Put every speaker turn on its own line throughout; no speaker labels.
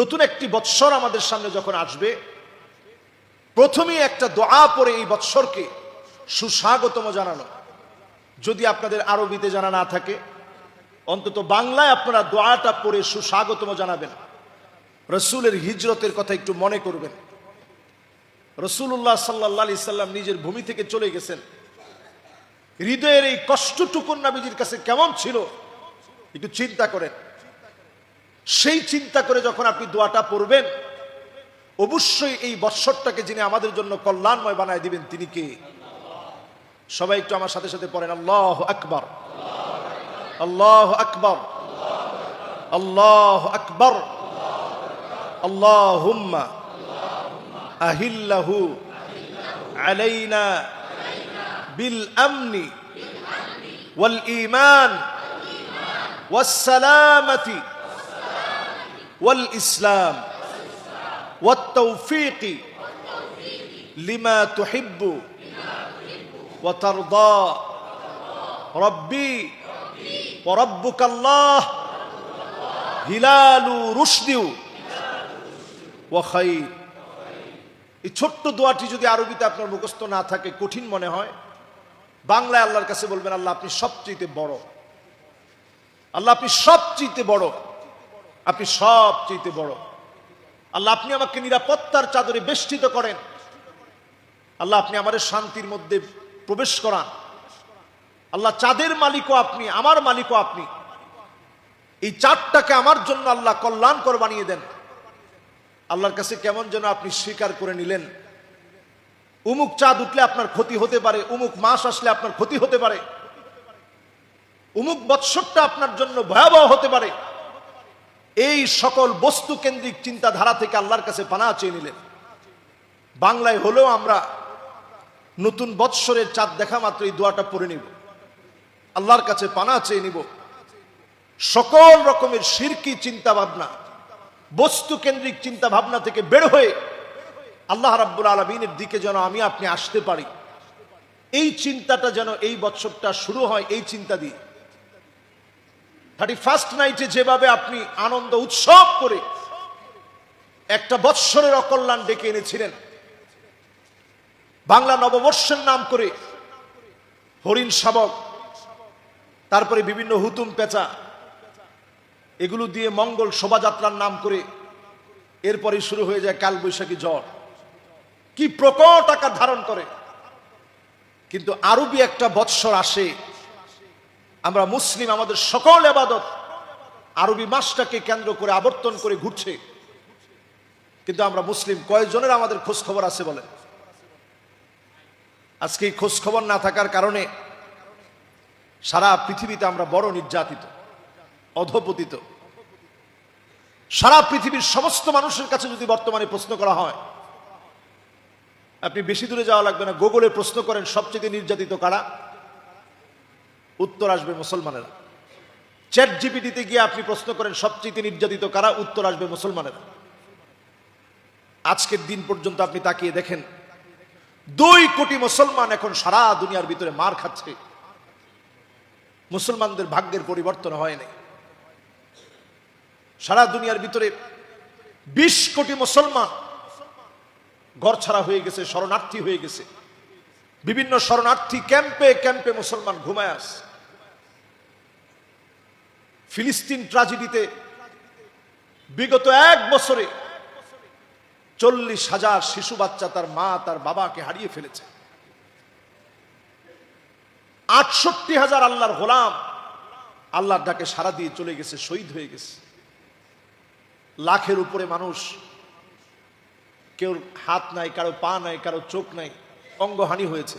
নতুন একটি বৎসর আমাদের সামনে যখন আসবে প্রথমেই একটা দোয়া পরে এই বৎসরকে সুস্বাগতম জানানো। যদি আপনাদের আরবিতে জানা না থাকে, অন্তত বাংলায় আপনারা দোয়াটা পড়ে সুস্বাগতম জানাবেন। রসুলের হিজরতের কথা একটু মনে করবেন। রসুল্লাহ সাল্লাহ আলি সাল্লাম নিজের ভূমি থেকে চলে গেছেন। হৃদয়ের এই কষ্টটুকুন নাবিজির কাছে কেমন ছিল, একটু চিন্তা করেন। সেই চিন্তা করে যখন আপনি দোয়াটা পড়বেন, অবশ্যই এই বৎসরটাকে যিনি আমাদের জন্য কল্যাণময় বানায় দিবেন, তিনি কে? সবাই একটু আমার সাথে সাথে পড়েন, আল্লাহ আকবর। আল্লাহ আকবর। আল্লাহ আকবর। আল্লাহ আহিল্লাহু আলাইনা বিল আমনি ওয়াল ইমান ওয়াস সালামতি والإسلام والتوفيق لما تحب وترضى ربي وربك الله هلال رشد وخير এই ছোট্ট দোয়াটি যদি আরবিতে আপনার মুখস্থ না থাকে কঠিন মনে হয় বাংলায় আল্লাহর কাছে বলবেন আল্লাহ আপনি সবচেয়ে বড় আল্লাহ আপনি সবচেয়ে বড় আপনি সবচেয়ে বড়। আল্লাহ, আপনি আমাকে নিরাপত্তার চাদরে বেষ্টিত করেন। আল্লাহ, আপনি আমাদের শান্তির মধ্যে প্রবেশ করান। আল্লাহ, চাঁদের মালিকও আপনি, আমার মালিকও আপনি। এই চাঁদটাকে আমার জন্য আল্লাহ কল্যাণকর বানিয়ে দেন। আল্লাহর কাছে কেমন যেন আপনি স্বীকার করে নিলেন। উমুক চাঁদ উঠলে আপনার ক্ষতি হতে পারে, উমুক মাস আসলে আপনার ক্ষতি হতে পারে। উমুক বৎসরটা আপনার জন্য ভয়াবহ হতে পারে। এই সকল বস্তু কেন্দ্রিক চিন্তাধারা থেকে আল্লাহর কাছে পানা চেয়ে নিলেন। বাংলায় হলেও আমরা নতুন বৎসরের চাঁদ দেখা মাত্র এই দোয়াটা পড়ে নিব। আল্লাহর কাছে পানা চেয়ে নিব। সকল রকমের শিরকি চিন্তা ভাবনা বস্তু কেন্দ্রিক চিন্তা ভাবনা থেকে বের হয়ে আল্লাহ রাব্বুল আলমিনের দিকে যেন আমি আপনি আসতে পারি। এই চিন্তাটা যেন এই বৎসরটা শুরু হয়, এই চিন্তা দিয়ে। থার্টি ফার্স্ট নাইটে যেভাবে আপনি আনন্দ, উৎসব করে একটা বৎসরের অকল্যাণ ডেকে এনেছিলেন। বাংলা নববর্ষের নাম করে হরিণ শাবক, তারপরে বিভিন্ন হুতুম পেঁচা, এগুলো দিয়ে মঙ্গল শোভাযাত্রার নাম করে এরপরে শুরু হয়ে যায় কালবৈশাখী জ্বর। কি প্রকট আকার ধারণ করে। কিন্তু আরবি একটা বৎসর আসে আমরা মুসলিম, আমাদের সকল আবাদত আরবি মাসটাকে কেন্দ্র করে আবর্তন করে ঘুরছে। কিন্তু আমরা মুসলিম কয়েকজনের আমাদের খোঁজ খবর আছে বলে আজকে এই খোঁজ খবর না থাকার কারণে সারা পৃথিবীতে আমরা বড় নির্যাতিত, অধপতিত। সারা পৃথিবীর সমস্ত মানুষের কাছে যদি বর্তমানে প্রশ্ন করা হয়, আপনি বেশি দূরে যাওয়া লাগবে না। গুগলে প্রশ্ন করেন, সবচেয়ে নির্যাতিত কারা? উত্তর আসবে মুসলমানেরা। চ্যাট জিপিটিতে গিয়ে আপনি প্রশ্ন করেন, সবচেয়ে নির্যাতিত কারা? উত্তর আসবে মুসলমানেরা। আজকের দিন পর্যন্ত আপনি তাকিয়ে দেখেন, দুই কোটি মুসলমান এখন সারা দুনিয়ার ভিতরে মার খাচ্ছে। মুসলমানদের ভাগ্যের পরিবর্তন হয়নি সারা দুনিয়ার ভিতরে বিশ কোটি মুসলমান ঘর ছাড়া হয়ে গেছে, শরণার্থী হয়ে গেছে। বিভিন্ন শরণার্থী ক্যাম্পে ক্যাম্পে মুসলমান ঘুমায় আস ফিলিস্তিন ট্রাজেডিতে বিগত এক বছরে চল্লিশ হাজার শিশু বাচ্চা তার মা, তার বাবাকে হারিয়ে ফেলেছে। আটষট্টি হাজার আল্লাহর গোলাম আল্লাহর ডাকে সারা দিয়ে চলে গেছে, শহীদ হয়ে গেছে। লাখের উপরে মানুষ, কেউ হাত নাই, কারও পা নাই, কারও চোখ নাই, অঙ্গহানি হয়েছে,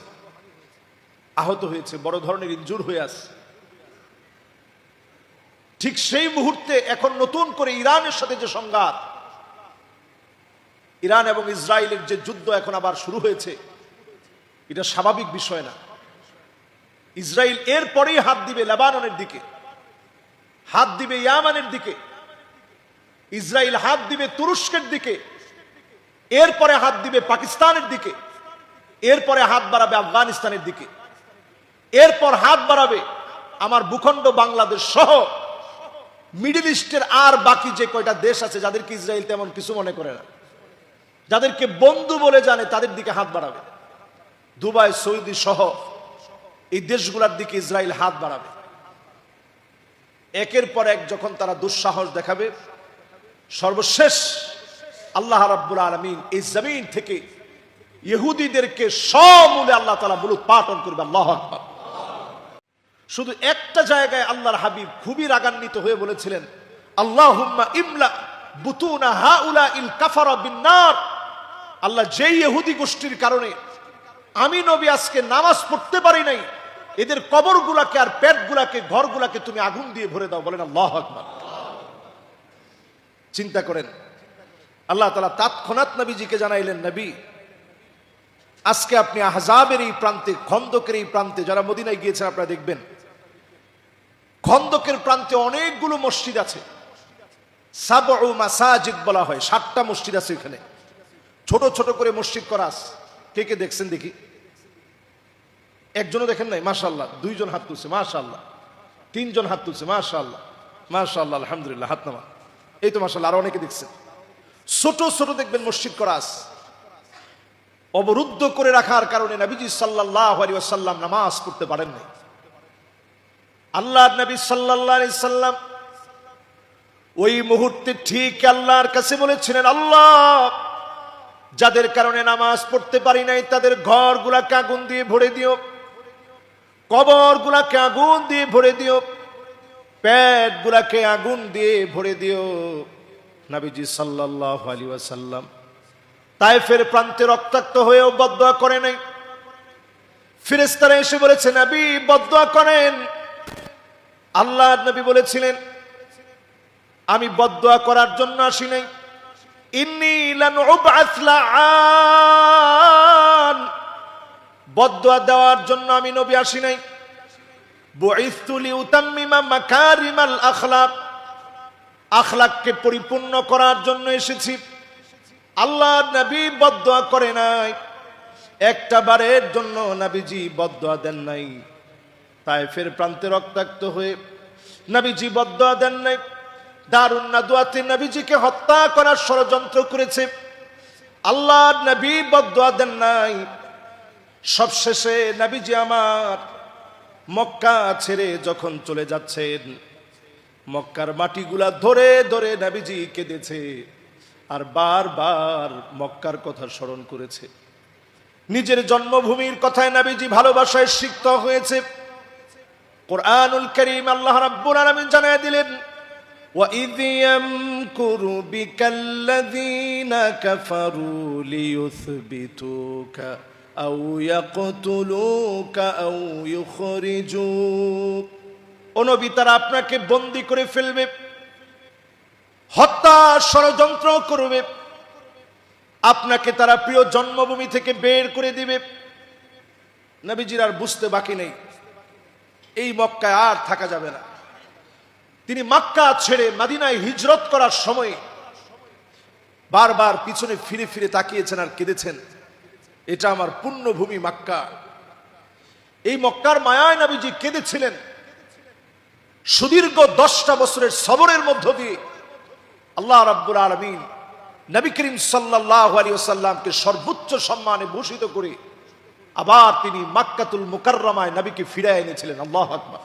আহত হয়েছে, বড় ধরনের ইঞ্জুর হয়ে আছে। ঠিক সেই মুহূর্তে এখন নতুন করে ইরানের সাথে যে সংঘাত, ইরান এবং ইসরায়েলের যে যুদ্ধ এখন আবার শুরু হয়েছে, এটা স্বাভাবিক বিষয় না। ইসরায়েল এরপরেই হাত দিবে লেবাননের দিকে, হাত দিবে ইয়ামানের দিকে, ইসরায়েল হাত দিবে তুরস্কের দিকে, এরপরে হাত দিবে পাকিস্তানের দিকে, এরপরে হাত বাড়াবে আফগানিস্তানের দিকে, এরপর হাত বাড়াবে আমার ভূখণ্ড বাংলাদেশ সহ মিডল ইস্টের আর বাকি যে কয়টা দেশ আছে, যাদেরকে ইসরায়েল তেমন কিছু মনে করে না। যাদেরকে বন্ধু বলে জানে, তাদের দিকে হাত বাড়াবে। দুবাই, সৌদি সহ এই দেশগুলোর দিকে ইসরায়েল হাত বাড়াবে। একের পর এক যখন তারা দুঃসাহস দেখাবে, সর্বশেষ আল্লাহ রাব্বুল আলমিন এই জমিন থেকে ইহুদিদেরকে সমূলে আল্লাহ তালা বুলুত পাঠন করবে, আল্লাহ আকবার। শুধু একটা জায়গায় আল্লাহর হাবিব খুবই রাগান্বিত হয়ে বলেছিলেন আল্লাহ ইমলা বুতুনা হাউলা ইল কাফারা আল্লাহ যেই ইহুদি গোষ্ঠীর কারণে আমি নবী আজকে নামাজ পড়তে পারি নাই, এদের কবরগুলাকে আর পেটগুলাকে, ঘরগুলাকে তুমি আগুন দিয়ে ভরে দাও, বলেন আল্লাহ আকবার। চিন্তা করেন, আল্লাহ তালা তাৎক্ষণাৎ নবীজিকে জানাইলেন, নবী, আজকে আপনি আহজাবের এই প্রান্তে, খন্দকের এই প্রান্তে, যারা মদিনায় গিয়েছেন আপনারা দেখবেন খন্দকের প্রান্তে অনেকগুলো মসজিদ আছে। মাসাজিদ বলা হয়, সাতটা মসজিদ আছে এখানে। ছোট ছোট করে মসজিদ করা কে কে দেখছেন দেখি? একজনও দেখেন নাই? মাশাল্লাহ দুইজন হাত তুলছে মাশাল্লাহ তিনজন হাত তুলছে মাশাল্লাহ মাশাল্লাহ আলহামদুলিল্লাহ, হাত নামা। এই তো মাশাল্লাহ আরও অনেকে দেখছেন। ছোট ছোট দেখবেন মসজিদ করা অবরুদ্ধ করে রাখার কারণে নবীজি সাল্লাহ আলী সাল্লাম নামাজ পড়তে পারেন নাই। আল্লাহ নবী সাল্লাহ আলি সাল্লাম ওই মুহূর্তে ঠিক আল্লাহর কাছে বলেছিলেন, আল্লাহ, যাদের কারণে নামাজ পড়তে পারি নাই, তাদের ঘরগুলাকে আগুন দিয়ে ভরে দিও, কবরগুলাকে আগুন দিয়ে ভরে দিও, পেটগুলাকে আগুন দিয়ে ভরে দিও। নাবিজি সাল্লাহ আলী ওয়াসাল্লাম তাইফের প্রান্তে রক্তাক্ত হয়েও বদয়া করে নাই। ফিরেস্তারা এসে বলেছে নবী, বদয়া করেন। আল্লাহ নবী বলেছিলেন, আমি বদয়া করার জন্য আসি নাই। ইন্নি বদয়া দেওয়ার জন্য আমি নবী আসি নাই। আখলাককে পরিপূর্ণ করার জন্য এসেছি। আল্লাহ নবী বদয়া করে নাই। একটা বারের জন্য নবীজি বদয়া দেন নাই। তাইফের প্রান্তে রক্তাক্ত হয়ে নাবিজি বদয়া দেন নাই। দারুণ নাদুয়াতে নবীজিকে হত্যা করার ষড়যন্ত্র করেছে। আল্লাহ নবী বদয়া দেন নাই। সবশেষে নবীজি আমার মক্কা ছেড়ে যখন চলে যাচ্ছেন, মক্কার মাটিগুলা ধরে ধরে নাবিজি কেঁদেছে আর বারবার মক্কার কথা স্মরণ করেছে। নিজের জন্মভূমির কথায় নাবিজি ভালোবাসায় সিক্ত হয়েছে। কোরআনুল করিম আল্লাহ রাব্বুল আলামিন জানায় দিলেন وَإِذْ يَمْكُرُ بِكَ الَّذِينَ كَفَرُوا لِيُثْبِتُوكَ أَوْ يَقْتُلُوكَ أَوْ يُخْرِجُوكَ ও নবী তারা আপনাকে বন্দি করে ফেলবে হত্যা ষড়যন্ত্র করবে আপনাকে তারা প্রিয় জন্মভূমি থেকে বের করে দিবে নবীজির আর বুঝতে বাকি নেই এই মক্কায় আর থাকা যাবে না। তিনি মক্কা ছেড়ে মাদিনায় হিজরত করার সময় বারবার পিছনে ফিরে ফিরে তাকিয়েছেন আর কেঁদেছেন। এটা আমার পুণ্যভূমি মক্কা। এই মক্কার মায়ায় নবীজি কেঁদেছিলেন। সুদীর্ঘ দশটা বছরের সবরের মধ্য দিয়ে আল্লাহ রাব্বুল আলমিন নবী করিম সাল্লাহ আলী সাল্লামকে সর্বোচ্চ সম্মানে ভূষিত করে আবার তিনি মাক্কাতুল মুকাররমায় নবীকে ফিরে এনেছিলেন। আল্লাহ আকবার।